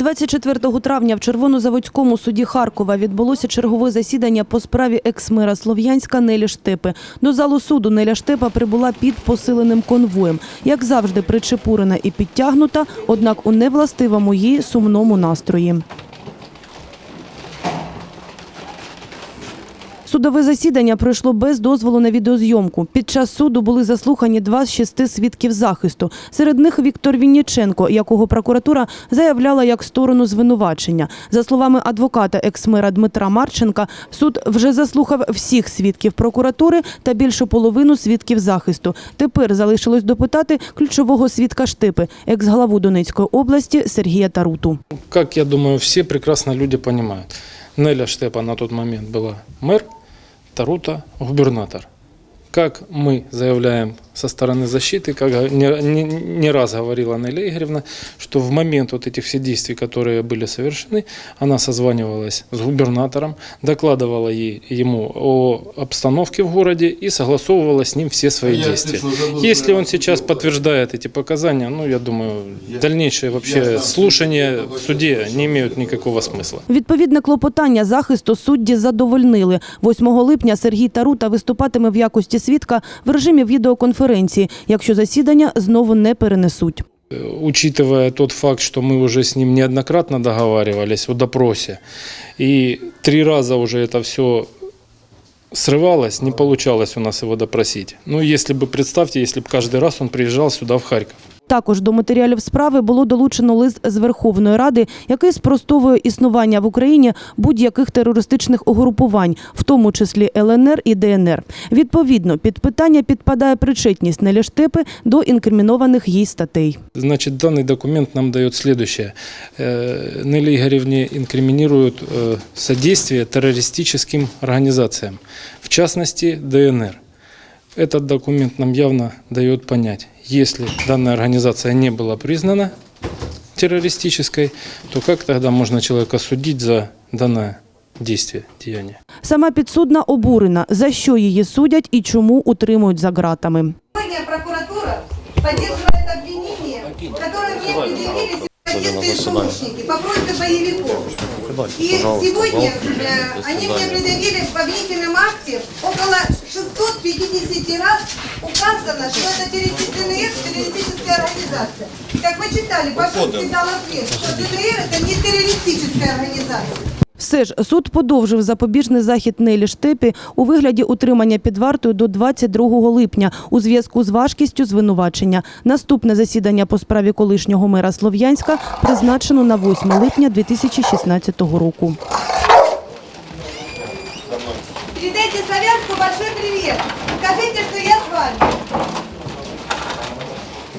24 травня в Червонозаводському суді Харкова відбулося чергове засідання по справі екс-мера Слов'янська Нелі Штепи. До залу суду Неля Штепа прибула під посиленим конвоєм. Як завжди, причепурена і підтягнута, однак у невластивому її сумному настрої. Судове засідання пройшло без дозволу на відеозйомку. Під час суду були заслухані два з шести свідків захисту. Серед них Віктор Вінніченко, якого прокуратура заявляла як сторону звинувачення. За словами адвоката екс-мера Дмитра Марченка, суд вже заслухав всіх свідків прокуратури та більшу половину свідків захисту. Тепер залишилось допитати ключового свідка Штипи, екс-главу Донецької області Сергія Таруту. Как я думаю, все прекрасно люди понимают. Неля Штепа на тот момент была мэр, Тарута – губернатор. Как мы заявляем со стороны защиты, как не, не- не раз говорила Неля Игоревна, что в момент вот этих всех действий, которые были совершены, она созванивалась с губернатором, докладывала ей, ему о обстановке в городе и согласовывала с ним все свои действия. Если он сейчас подтверждает эти показания, ну, я думаю, дальнейшие вообще слушания в суде не имеют никакого смысла. Відповідне клопотання захисту судді задовольнили. 8 липня Сергій Тарута виступатиме в якості свідка в режимі відеоконференції, якщо засідання знову не перенесуть. Э, Учитывая тот факт, что мы уже с ним неоднократно договаривались о допросе, и три раза уже это все срывалось, не получалось у нас его допросить. Ну, если бы, представьте, если бы каждый раз он приезжал сюда, в Харьков. Також до матеріалів справи було долучено лист з Верховної Ради, який спростовує існування в Україні будь-яких терористичних угрупувань, в тому числі ЛНР і ДНР. Відповідно, під питання підпадає причетність Нелі Штепи до інкримінованих їй статей. Значит, данный документ нам дает следующее. Э, Нелли Игоревне инкриминируют э, содействие террористическим организациям, в частности ДНР. Этот документ нам явно дает понять, если данная организация не была признана террористической, то как тогда можно человека судить за данное действие, деяние? Сама підсудна обурена, за що її судять і чому утримують за ґратами. Сегодня прокуратура поддерживает обвинение, которое мне предъявили российские сообщники по просьбе боевиков. И сегодня э, они мне предъявили в обвинительном акте около 650 раз указано, что это террористическая террористическая организация. Как вы читали, Башинский дал ответ, что ДНР это не террористическая организация. Все ж суд подовжив запобіжний захід Нелі Штепі у вигляді утримання під вартою до 22 липня у зв'язку з важкістю звинувачення. Наступне засідання по справі колишнього мера Слов'янська призначено на 8 липня 2016 року. Передайте Славянску большой привет. Скажите, что я с вами.